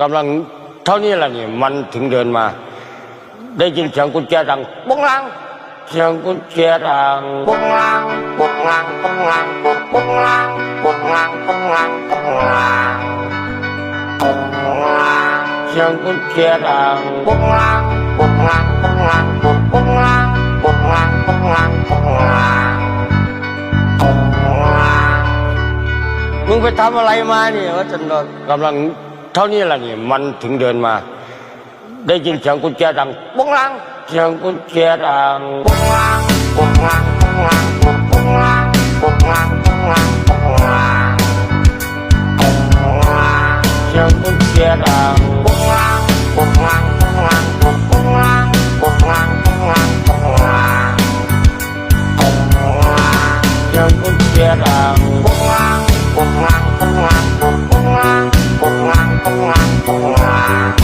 กำลังเท่านี้แหละนี่มันถึงเดินมา ได้ยินเสียงกุญแจดังปุ้งลังเสียงกุญแจดังปุ้งลังปุ้งลังปุ้งลังปุ้งปุ้งลังปุ้งลังปุ้งลังปุ้งลังปุ้งลังเสียงกุญแจดังปุ้งลังปุ้งลังปุ้งลังปุ้งปุ้งลังปุ้งลังปุ้งลังปุ้งลังปุ้งลังมึงไปทำอะไรมาเนี่ยว่าจะนอนกำลัง เท่านี้แหละนี่มันถึงเดินมา ได้ยินเสียงกุญแจดังปุ้งลังเสียงกุญแจดังปุ้งลังปุ้งลังปุ้งลังปุ้งปุ้งลังปุ้งลังปุ้งลังปุ้งลังปุ้งลังเสียงกุญแจดังปุ้งลังปุ้งลังปุ้งลังปุ้งปุ้งลังปุ้งลังปุ้งลังปุ้งลัง ยังกุญแจดังปุ้งลังปุ้งลังปุ้งลังปุ้งปุ้งลังปุ้งลังปุ้งลังปุ้งลัง 哇